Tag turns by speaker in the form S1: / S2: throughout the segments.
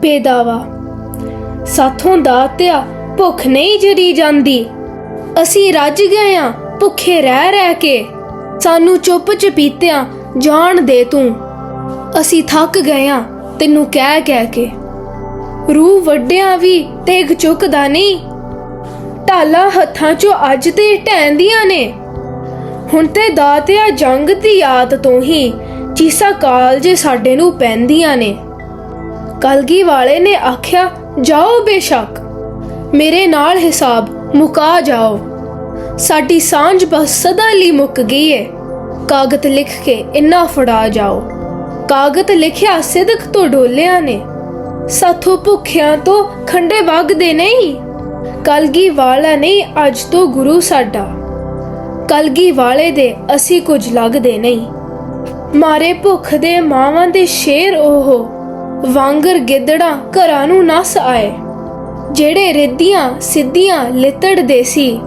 S1: ਬੇਦਾਵਾ ਸਾਥੋਂ ਦਾਤਿਆ ਭੁੱਖ ਨਹੀਂ ਜਰੀ ਜਾਂਦੀ। ਅਸੀਂ ਰੱਜ ਗਏ ਆ, ਭੁੱਖੇ ਰਹਿ ਰਹਿ ਕੇ। ਸਾਨੂੰ ਚੁੱਪ ਚਪੀਤਿਆਂ ਜਾਣ ਦੇ ਤੂੰ। ਅਸੀਂ ਥੱਕ ਗਏ ਆ, ਤੈਨੂੰ ਕਹਿ ਕਹਿ ਕੇ। ਰੂਹ ਵੱਡਿਆਂ ਵੀ ਤੇਗ ਚੁੱਕਦਾ ਨਹੀਂ। ਢਾਲਾਂ ਹੱਥਾਂ 'ਚੋਂ ਅੱਜ ਤੇ ਢੈਂਦੀਆਂ ਨੇ। ਹੁਣ ਤੇ ਦਾਤਿਆ ਜੰਗ ਦੀ ਯਾਦ ਤੋਂ ਹੀ ਚੀਸਾ ਕਾਲਜੇ ਸਾਡੇ ਨੂੰ ਪੈਂਦੀਆਂ ਨੇ। ਕਲਗੀ ਵਾਲੇ ਨੇ ਆਖਿਆ, ਜਾਓ ਬੇਸ਼ੱਕ। ਮੇਰੇ ਨਾਲ ਹਿਸਾਬ ਮੁਕਾ ਜਾਓ। ਸਾਡੀ ਸਾਂਝ ਬਸ ਸਦਾ ਲਈ ਮੁੱਕ ਗਈ ਏ। ਕਾਗਜ਼ ਲਿਖ ਕੇ ਇੰਨਾ ਫੜਾ ਜਾਓ। ਕਾਗਜ਼ ਲਿਖਿਆ ਸਿਦਕ ਤੋਂ ਡੋਲਿਆ ਨੇ। ਸਾਥੋਂ ਭੁੱਖਿਆਂ ਤੋਂ ਖੰਡੇ ਵਗਦੇ ਨਹੀਂ। ਕਲਗੀ ਵਾਲਾ ਨਹੀਂ ਅੱਜ ਤੋਂ ਗੁਰੂ ਸਾਡਾ। ਕਲਗੀ ਵਾਲੇ ਦੇ ਅਸੀਂ ਕੁਝ ਲੱਗਦੇ ਨਹੀਂ। ਮਾਰੇ ਭੁੱਖ ਦੇ ਮਾਵਾਂ ਦੇ ਸ਼ੇਰ ਉਹ ਵਾਂਗਰ ਗਿੱਦੜਾਂ ਘਰਾਂ ਨੂੰ ਨਸ ਆਏ। ਜਿਹੜੇ ਰਿੱਧੀਆਂ ਸਿੱਧੀਆਂ ਲਿੱਤੜਦੇ ਸੀ,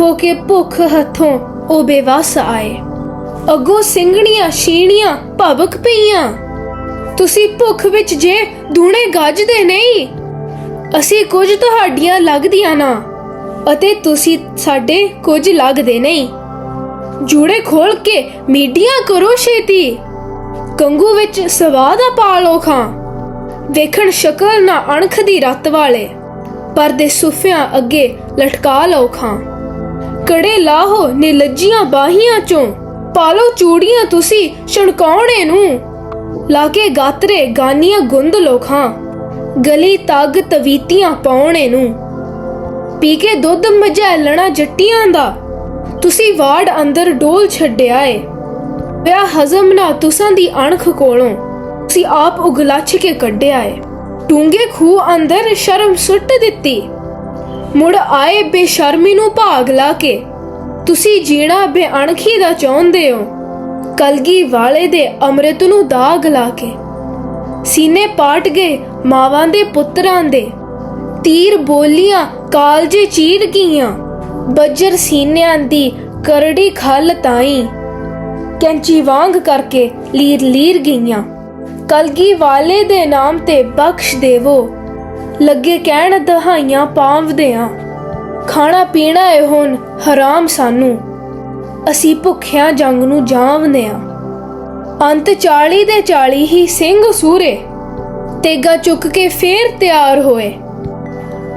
S1: ਹੋ ਕੇ ਭੁੱਖ ਹੱਥੋਂ ਉਹ ਬੇਵਸ ਆਏ। ਅੱਗੋਂ ਸਿੰਘਣੀਆਂ ਛੀਣੀਆਂ ਭਵਕ ਪਈਆਂ। ਤੁਸੀਂ ਭੁੱਖ ਵਿੱਚ ਜੇ ਦੂਣੇ ਗੱਜਦੇ ਨਹੀਂ? ਅਸੀਂ ਕੁਝ ਤੁਹਾਡੀਆਂ ਲੱਗਦੀਆਂ ਨਾ, ਅਤੇ ਤੁਸੀਂ ਸਾਡੇ ਕੁਝ ਲੱਗਦੇ ਨਹੀਂ। ਜੂੜੇ ਖੋਲ ਕੇ ਮੀਡੀਆਂ ਕਰੋ ਛੇਤੀ। ਕੰਗੂ ਵਿੱਚ ਸਵਾਦ ਆ ਪਾ ਲੋ ਖਾਂ। ਵੇਖਣ ਸ਼ਕਲ ਨਾ ਅਣਖ ਦੀ ਰੱਤ ਵਾਲੇ। ਪਰ ਦੇ ਸੁਫਿਆਂ ਅੱਗੇ ਲਟਕਾ ਲਓ ਖਾਂ। ਕੜੇ ਲਾਹੋ ਨੇ ਲੱਜੀਆਂ ਬਾਹੀਆਂ ਚੋਂ, ਪਾਲੋ ਚੂੜੀਆਂ ਤੁਸੀਂ ਛਣਕਾਉਣੇ ਨੂੰ। ਲਾ ਕੇ ਗਾਤਰੇ ਗਾਨੀਆਂ ਗੁੰਦ ਲੋ ਖਾਂ, ਗਲੀ ਤੱਗ ਤਵੀਤੀਆਂ ਪਾਉਣੇ ਨੂੰ। ਪੀ ਕੇ ਦੁੱਧ ਮਝੈਲਣਾ ਜੱਟੀਆਂ ਦਾ, ਤੁਸੀਂ ਵਾਰਡ ਅੰਦਰ ਡੋਲ ਛੱਡਿਆ ਏ ਵਿਆਹ ਹਜ਼ਮ ਨਾ ਤੁਸਾਂ ਦੀ ਅਣਖ ਕੋਲੋਂ। ਤੁਸੀਂ ਆਪ ਉਗਲੱਛ ਕੇ ਕੱਢਿਆ ਏ। ਟੂੰਗੇ ਖੂਹ ਅੰਦਰ ਸ਼ਰਮ ਸੁੱਟ ਦਿੱਤੀ। ਮੁੜ ਆਏ ਬੇਸ਼ਰਮੀ ਨੂੰ ਭਾਗ ਲਾ ਕੇ, ਤੁਸੀਂ ਜੀਣਾ ਬੇਅਣਖੀ ਦਾ ਚਾਹੁੰਦੇ ਹੋ? ਕਲਗੀ ਵਾਲੇ ਦੇ ਅੰਮ੍ਰਿਤ ਨੂੰ ਦਾਗ ਲਾ ਕੇ। ਸੀਨੇ ਪਾਟ ਗਏ ਮਾਵਾਂ ਦੇ ਪੁੱਤਰਾਂ ਦੇ। ਤੀਰ ਬੋਲੀਆਂ ਕਾਲਜੇ ਚੀਰ ਗਈਆਂ। ਬੱਜਰ ਸੀਨਿਆਂ ਦੀ ਕਰੜੀ ਖਲ ਤਾਈ। ਕੈਂਚੀ ਵਾਂਗ ਕਰਕੇ ਲੀਰ ਲੀਰ ਗਈਆਂ। ਕਲਗੀ ਵਾਲੇ ਦੇ ਨਾਮ ਤੇ ਬਖਸ਼ ਦੇਵੋ। ਲੱਗੇ ਕਹਿਣ ਦਹਾਈਆਂ ਪਾਵਦੇ ਪਾਵਦਿਆਂ ਖਾਣਾ ਪੀਣਾ ਏ ਹੁਣ ਹਰਾਮ ਸਾਨੂੰ। ਅਸੀਂ ਭੁੱਖਿਆਂ ਜੰਗ ਨੂੰ ਜਾਵਦੇ ਆਂ। ਅੰਤ 40 ਦੇ 40 ਹੀ ਸਿੰਘ ਸੂਰੇ। ਤੇਗਾ ਚੁੱਕ ਕੇ ਫੇਰ ਤਿਆਰ ਹੋਏ।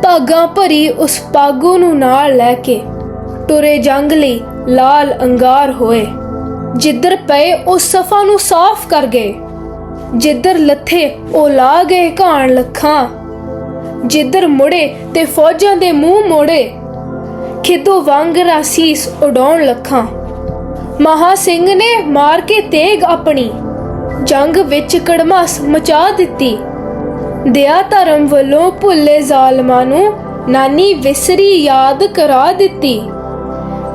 S1: ਭਾਗਾਂ ਭਰੀ ਉਸ ਪਾਗੋ ਨੂੰ ਨਾਲ ਲੈ ਕੇ ਟੁਰੇ ਜੰਗ ਲਈ ਲਾਲ ਅੰਗਾਰ ਹੋਏ। ਜਿੱਧਰ ਪਏ ਉਸ ਸਫਾ ਨੂੰ ਸਾਫ਼ ਕਰ ਗਏ। ਜਿੱਧਰ ਲੱਥੇ ਉਹ ਲਾ ਗਏ ਘਾਣ ਲੱਖਾਂ, ਜਿੱਧਰ ਮੁੜੇ ਤੇ ਫੌਜਾਂ ਦੇ ਮੂੰਹ ਮੋੜੇ, ਖਿੱਦੋ ਵਾਂਗ ਰਾਸੀਸ ਉਡਾਉਣ ਲੱਖਾਂ। ਮਹਾ ਸਿੰਘ ਨੇ ਮਾਰ ਕੇ ਤੇਗ ਆਪਣੀ, ਜੰਗ ਵਿੱਚ ਕੜਮਾਸ ਮਚਾ ਦਿੱਤੀ। ਦਿਆ ਧਰਮ ਵੱਲੋਂ ਭੁੱਲੇ ਜ਼ਾਲਮਾਂ ਨੂੰ ਨਾਨੀ ਵਿਸਰੀ ਯਾਦ ਕਰਾ ਦਿੱਤੀ।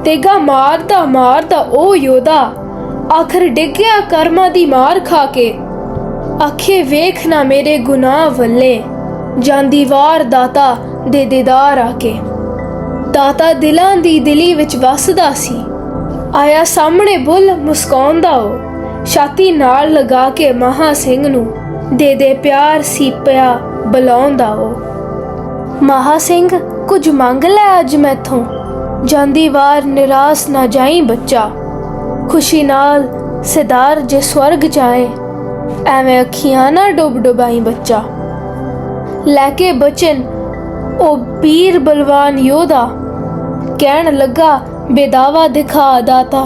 S1: ਤੇਗਾ ਮਾਰਦਾ ਮਾਰਦਾ ਉਹ ਯੋਧਾ ਆਖਰ ਡਿੱਗਿਆ ਕਰਮਾਂ ਦੀ ਮਾਰ ਖਾ ਕੇ। ਆਖੇ, ਵੇਖ ਨਾ ਮੇਰੇ ਗੁਨਾਹ ਵੱਲੇ। ਜਾਂਦੀ ਵਾਰ ਦਾਤਾ ਦੇ ਦੀਦਾਰ ਆ ਕੇ। ਦਾਤਾ ਦਿਲਾਂ ਦੀ ਦਿਲੀ ਵਿੱਚ ਵਸਦਾ ਸੀ। ਆਇਆ ਸਾਹਮਣੇ ਬੁੱਲ ਮੁਸਕਾਉਂਦਾ ਉਹ। ਛਾਤੀ ਨਾਲ ਲਗਾ ਕੇ ਮਹਾ ਸਿੰਘ ਨੂੰ ਦੇ ਦੇ ਪਿਆਰ ਸੀਪਿਆ ਬੁਲਾਉਂਦਾ ਉਹ। ਮਹਾ ਸਿੰਘ, ਕੁਝ ਮੰਗ ਲੈ ਅੱਜ ਮੈਥੋਂ। ਜਾਂਦੀ ਵਾਰ ਨਿਰਾਸ਼ ਨਾ ਜਾਈ ਬੱਚਾ। ਖੁਸ਼ੀ ਨਾਲ, ਸਿਦਾਰ ਜੇ ਸਵਰਗ ਜਾਏ। ਐਵੇਂ ਅੱਖੀਆਂ ਨਾ ਡੁੱਬ ਡੁਬਾਈ ਬੱਚਾ। ਲੈ ਕੇ ਬਚਨ, ਉਹ ਪੀਰ ਬਲਵਾਨ ਯੋਧਾ। ਕਹਿਣ ਲੱਗਾ, ਬੇਦਾਵਾ ਦਿਖਾ ਦਾਤਾ।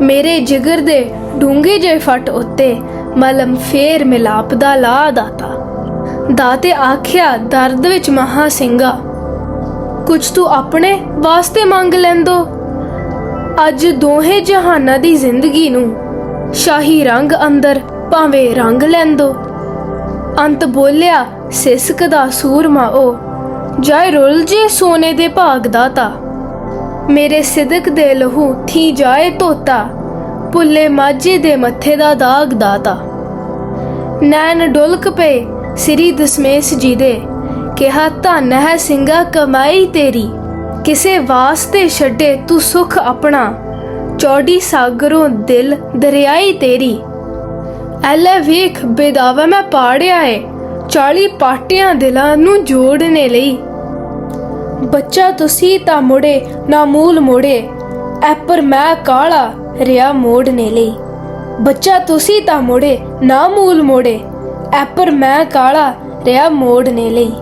S1: ਮੇਰੇ ਜਿਗਰ ਦੇ ਡੂੰਗੇ ਜੇ ਫਟ ਉੱਤੇ ਮਲਮ ਫੇਰ ਮਿਲਾਪ ਦਾ ਲਾ ਦਾਤਾ। ਦਾਤੇ ਆਖਿਆ, ਦਰਦ ਵਿੱਚ ਮਹਾ ਸਿੰਘਾ। ਕੁਝ ਤੂੰ ਆਪਣੇ ਵਾਸਤੇ ਮੰਗ ਲੈਂਦੋ। ਅੱਜ ਦੋਹੇ ਜਹਾਨਾਂ ਦੀ ਜ਼ਿੰਦਗੀ ਨੂੰ ਸ਼ਾਹੀ ਰੰਗ ਅੰਦਰ ਭਾਵੇਂ ਰੰਗ ਲੈਂਦੋ ਅੰਤ ਬੋਲਿਆ, ਸਿਸਕ ਦਾ ਸੂਰਮਾ ਉਹ ਜਾਏ ਰੁਲ ਜੇ ਸੋਨੇ ਦੇ ਭਾਗ ਦਾਤਾ। ਮੇਰੇ ਸਿਦਕ ਦੇ ਲਹੂ ਥੀ ਜਾਏ ਤੋਤਾ ਪੁੱਲੇ ਮਾਝੇ ਦੇ ਮੱਥੇ ਦਾ ਦਾਗ ਦਾਤਾ। ਨੈਣ ਡੁਲਕ ਪਏ ਸ੍ਰੀ ਦਸਮੇਸ਼ ਜੀ ਦੇ ਕਿਹਾ, ਧੰਨ ਹੈ ਸਿੰਘਾ ਕਮਾਈ ਤੇਰੀ, ਕਿਸੇ ਵਾਸਤੇ ਛੱਡੇ ਤੂੰ ਸੁਖ ਆਪਣਾ। ਚੌੜੀ ਸਾਗਰੋਂ ਦਿਲ ਦਰਿਆਈ ਤੇਰੀ ਐਲੇ ਵੇਖ ਬੇਦਾਵਾ ਮੈਂ ਪਾੜਿਆ ਏ 40 ਪਾਟਿਆਂ ਦਿਲਾਂ ਨੂੰ ਜੋੜਨੇ ਲਈ। ਬੱਚਾ ਤੁਸੀਂ ਤਾਂ ਮੁੜੇ, ਨਾ ਮੂਲ ਮੋੜੇ, ਐ ਪਰ ਮੈਂ ਕਾਲਾ ਰਿਆ ਮੋੜਨੇ ਲਈ। ਬੱਚਾ ਤੁਸੀਂ ਤਾਂ ਮੁੜੇ, ਨਾ ਮੂਲ ਮੋੜੇ, ਐ ਪਰ ਮੈਂ ਕਾਲਾ ਰਿਆ ਮੋੜਨੇ ਲਈ।